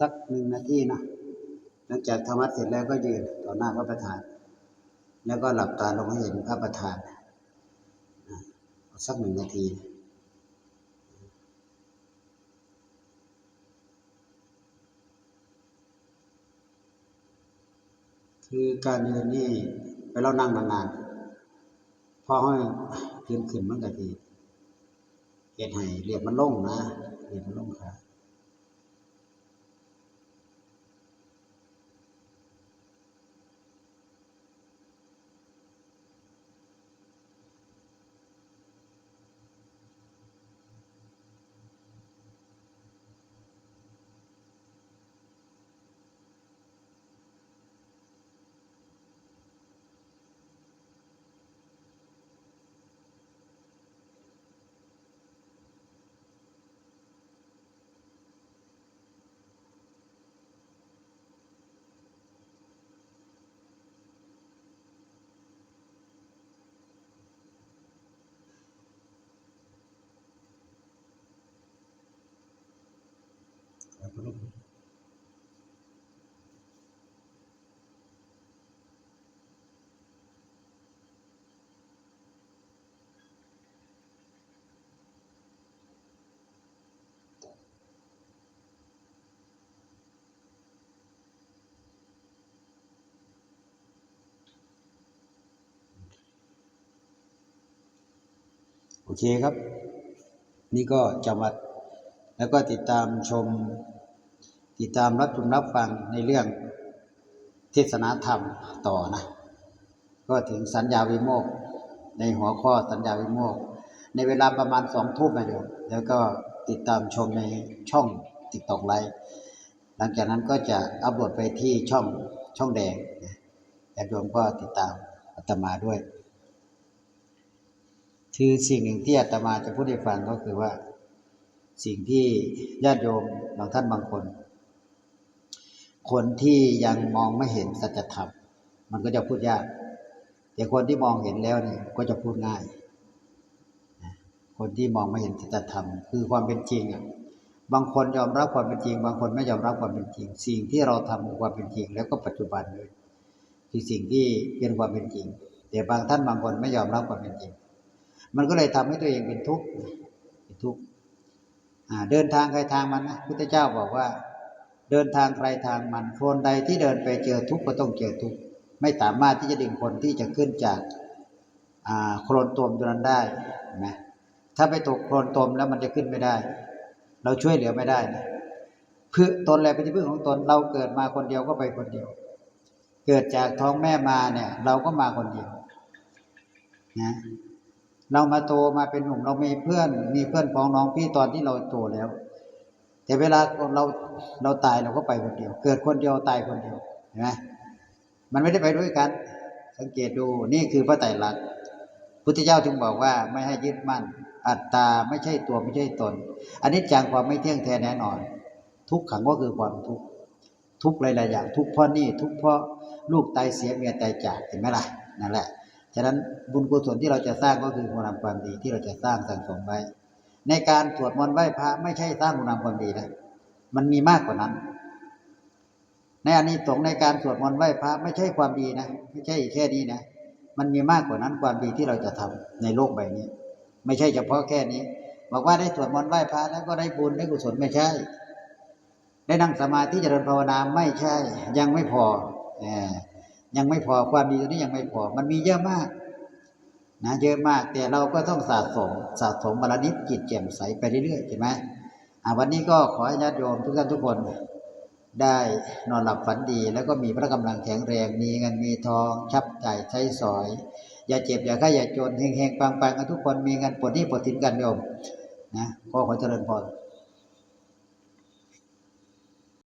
สักหนึ่งนาทีนะหลังจากทำวัดเสร็จแล้วก็ยืนต่อหน้าพระประธาน แล้วก็หลับตาลงให้เห็นพระประธานสักหนึ่งนาทีคือการยืนนี่ไปเรานั่งนานๆพอให้ยืนขึ้นมันก็ดีเหตุให้เรียบมันลงนะเรียบมันลงครั โอเคครับ นี่ก็จำวัดแล้วก็ติดตามชม ติดตามรับชมรับฟังในเรื่องเทศนาธรรมต่อนะ ก็ถึงสัญญาวิโมกในหัวข้อสัญญาวิโมกในเวลาประมาณสองทุ่มนะโยมแล้วก็ติดตามชมในช่องติ๊กตอกไลฟ์หลังจากนั้นก็จะอัปโหลดไปที่ช่องช่องแดงนะญาติโยมก็ติดตามอาตมาด้วย คือสิ่งหนึ่งที่อาตมาจะพูดให้ฟังก็คือว่า สิ่งที่ญาติโยมบางท่านบางคน คนที่ยังมองไม่เห็นสัจธรรมมันก็จะพูดยาก แต่คนที่มองเห็นแล้วนี่ก็จะพูดง่าย คนที่มองไม่เห็นสัจธรรมคือความเป็นจริงอะบางคนยอมรับความเป็นจริง บางคนไม่ยอมรับความเป็นจริง สิ่งที่เราทำคือความเป็นจริง แล้วก็ปัจจุบันเลยคือสิ่งที่เป็นความเป็นจริง แต่บางท่านบางคนไม่ยอมรับความเป็นจริง มันก็เลยทำให้ตัวเองเป็นทุกข์เป็นทุกข์เดินทางใครทางมันนะพุทธเจ้าบอกว่า เดินทางใครทางมันคนใดที่เดินไปเจอทุกข์ก็ต้องเจอทุกข์ไม่สามารถที่จะดึงคนที่จะขึ้นจากโคลนตมตรงนั้นได้นไหมถ้าไปตกโคลนตมแล้วมันจะขึ้นไม่ได้ เราช่วยเหลือไม่ได้นะเพื่อตนแหละเป็นที่พึ่งของตนเราเกิดมาคนเดียวก็ไปคนเดียว เกิดจากท้องแม่มาเนี่ย เราก็มาคนเดียวนะเรามาโตมาเป็นหนุ่มเรามีเพื่อนมีเพื่อนพ้องน้องพี่ตอนที่เราโตแล้ว แต่เวลาเราเราตายเราก็ไปคนเดียว เกิดคนเดียวตายคนเดียวเห็นไหมมันไม่ได้ไปด้วยกัน สังเกตดูนี่คือพระไตรลักษณ์พุทธเจ้าจึงบอกว่าไม่ให้ยึดมั่น อัตตาไม่ใช่ตัวไม่ใช่ตนอันนี้จังความไม่เที่ยงแท้แน่นอน ทุกขังก็คือความทุกข์ทุกหลายๆอย่าง ทุกเพราะนี่ทุกเพราะลูกตายเสียเมียตายจากเห็นไหมล่ะนั่นแหละฉะนั้นบุญกุศลที่เราจะสร้างก็คือคุณงามความดีที่เราจะสร้างสั่งสมไว้ ในการสวดมนต์ไหว้พระไม่ใช่สร้างคุณงามความดีนะมันมีมากกว่านั้น ในอานิสงส์ในการสวดมนต์ไหว้พระไม่ใช่ความดีนะไม่ใช่แค่นี้นะมันมีมากกว่านั้นความดีที่เราจะทำในโลกใบนี้ ไม่ใช่เฉพาะแค่นี้ บอกว่าได้สวดมนต์ไหว้พระแล้วก็ได้บุญได้กุศลไม่ใช่ ได้นั่งสมาธิเจริญภาวนาไม่ใช่ ยังไม่พอเออยังไม่พอความดีตัวนี้ยังไม่พอ มันมีเยอะมาก นะเยอะมากแต่เราก็ต้องสะสมสะสมบารนิดจิตแจ่มใสไปเรื่อยๆใช่ไหมวันนี้ก็ขอให้ญาติโยมทุกท่านทุกคนได้นอนหลับฝันดี แล้วก็มีพระกำลังแข็งแรงมีเงินมีทองชับจ่ายใช้สอย อย่าเจ็บอย่าไข้อย่าจนเฮงๆปังๆกันทุกคนมีเงินปลดหนี้ปลดสินกันโยมนะก็ขอเจริญพร